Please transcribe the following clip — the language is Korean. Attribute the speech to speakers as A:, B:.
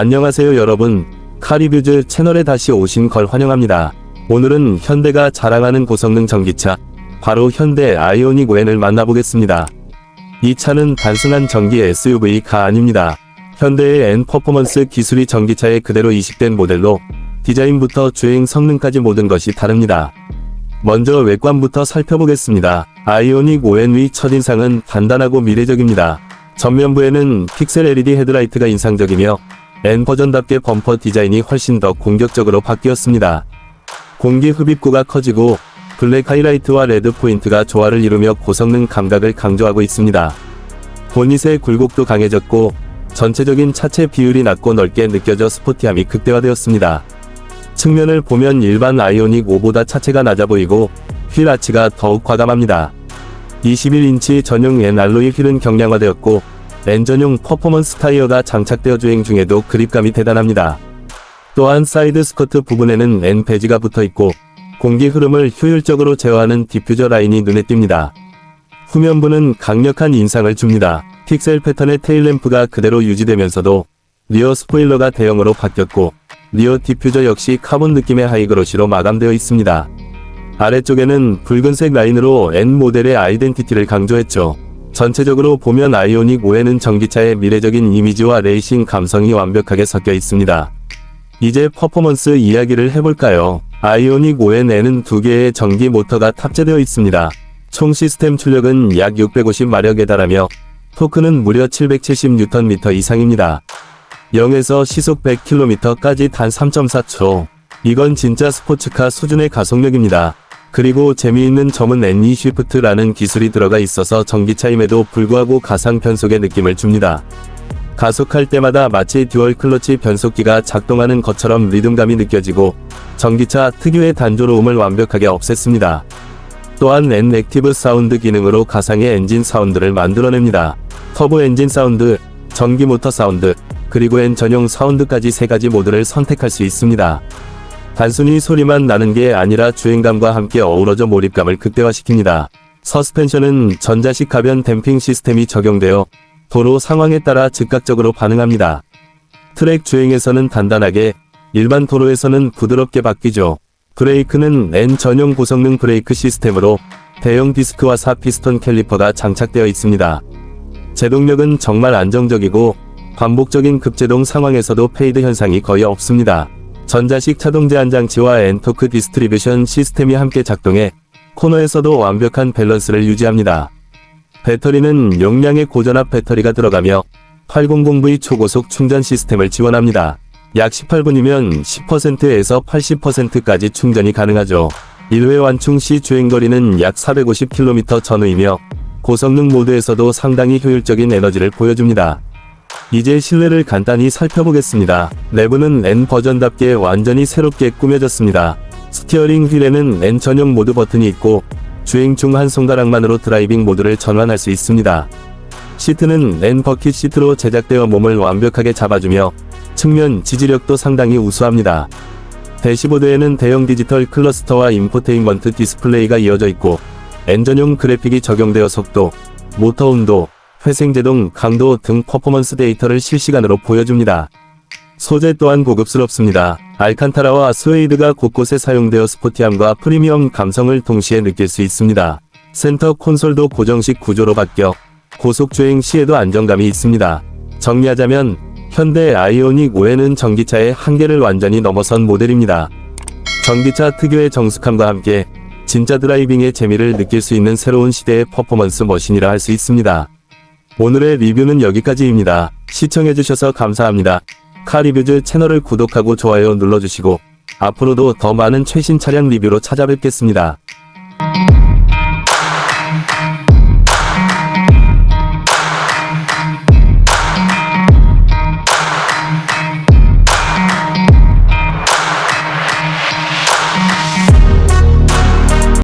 A: 안녕하세요 여러분. 카리뷰즈 채널에 다시 오신 걸 환영합니다. 오늘은 현대가 자랑하는 고성능 전기차, 바로 현대 아이오닉 N을 만나보겠습니다. 이 차는 단순한 전기 SUV가 아닙니다. 현대의 N 퍼포먼스 기술이 전기차에 그대로 이식된 모델로 디자인부터 주행 성능까지 모든 것이 다릅니다. 먼저 외관부터 살펴보겠습니다. 아이오닉 5N의 첫인상은 단단하고 미래적입니다. 전면부에는 픽셀 LED 헤드라이트가 인상적이며 N 버전답게 범퍼 디자인이 훨씬 더 공격적으로 바뀌었습니다. 공기 흡입구가 커지고 블랙 하이라이트와 레드 포인트가 조화를 이루며 고성능 감각을 강조하고 있습니다. 보닛의 굴곡도 강해졌고 전체적인 차체 비율이 낮고 넓게 느껴져 스포티함이 극대화되었습니다. 측면을 보면 일반 아이오닉 5보다 차체가 낮아 보이고 휠 아치가 더욱 과감합니다. 21인치 전용 N 알로이 휠은 경량화되었고 N 전용 퍼포먼스 타이어가 장착되어 주행 중에도 그립감이 대단합니다. 또한 사이드 스커트 부분에는 N 배지가 붙어 있고 공기 흐름을 효율적으로 제어하는 디퓨저 라인이 눈에 띕니다. 후면부는 강력한 인상을 줍니다. 픽셀 패턴의 테일램프가 그대로 유지되면서도 리어 스포일러가 대형으로 바뀌었고 리어 디퓨저 역시 카본 느낌의 하이그로시로 마감되어 있습니다. 아래쪽에는 붉은색 라인으로 N 모델의 아이덴티티를 강조했죠. 전체적으로 보면 아이오닉 5에는 전기차의 미래적인 이미지와 레이싱 감성이 완벽하게 섞여 있습니다. 이제 퍼포먼스 이야기를 해볼까요? 아이오닉 5N에는 두 개의 전기 모터가 탑재되어 있습니다. 총 시스템 출력은 약 650마력에 달하며 토크는 무려 770Nm 이상입니다. 0에서 시속 100km까지 단 3.4초. 이건 진짜 스포츠카 수준의 가속력입니다. 그리고 재미있는 점은 N2 쉬프트라는 기술이 들어가 있어서 전기차임에도 불구하고 가상 변속의 느낌을 줍니다. 가속할 때마다 마치 듀얼 클러치 변속기가 작동하는 것처럼 리듬감이 느껴지고 전기차 특유의 단조로움을 완벽하게 없앴습니다. 또한 N 액티브 사운드 기능으로 가상의 엔진 사운드를 만들어냅니다. 터보 엔진 사운드, 전기 모터 사운드, 그리고 N 전용 사운드까지 세 가지 모드를 선택할 수 있습니다. 단순히 소리만 나는 게 아니라 주행감과 함께 어우러져 몰입감을 극대화시킵니다. 서스펜션은 전자식 가변 댐핑 시스템이 적용되어 도로 상황에 따라 즉각적으로 반응합니다. 트랙 주행에서는 단단하게, 일반 도로에서는 부드럽게 바뀌죠. 브레이크는 N 전용 고성능 브레이크 시스템으로 대형 디스크와 4피스톤 캘리퍼가 장착되어 있습니다. 제동력은 정말 안정적이고 반복적인 급제동 상황에서도 페이드 현상이 거의 없습니다. 전자식 차동 제한 장치와 엔토크 디스트리뷰션 시스템이 함께 작동해 코너에서도 완벽한 밸런스를 유지합니다. 배터리는 용량의 고전압 배터리가 들어가며 800V 초고속 충전 시스템을 지원합니다. 약 18분이면 10%에서 80%까지 충전이 가능하죠. 1회 완충 시 주행거리는 약 450km 전후이며 고성능 모드에서도 상당히 효율적인 에너지를 보여줍니다. 이제 실내를 간단히 살펴보겠습니다. 내부는 N 버전답게 완전히 새롭게 꾸며졌습니다. 스티어링 휠에는 N 전용 모드 버튼이 있고 주행 중 한 손가락만으로 드라이빙 모드를 전환할 수 있습니다. 시트는 N 버킷 시트로 제작되어 몸을 완벽하게 잡아주며 측면 지지력도 상당히 우수합니다. 대시보드에는 대형 디지털 클러스터와 인포테인먼트 디스플레이가 이어져 있고 N 전용 그래픽이 적용되어 속도, 모터 온도, 회생제동, 강도 등 퍼포먼스 데이터를 실시간으로 보여줍니다. 소재 또한 고급스럽습니다. 알칸타라와 스웨이드가 곳곳에 사용되어 스포티함과 프리미엄 감성을 동시에 느낄 수 있습니다. 센터 콘솔도 고정식 구조로 바뀌어 고속 주행 시에도 안정감이 있습니다. 정리하자면 현대 아이오닉 5에는 전기차의 한계를 완전히 넘어선 모델입니다. 전기차 특유의 정숙함과 함께 진짜 드라이빙의 재미를 느낄 수 있는 새로운 시대의 퍼포먼스 머신이라 할 수 있습니다. 오늘의 리뷰는 여기까지입니다. 시청해주셔서 감사합니다. 카리뷰즈 채널을 구독하고 좋아요 눌러주시고 앞으로도 더 많은 최신 차량 리뷰로 찾아뵙겠습니다.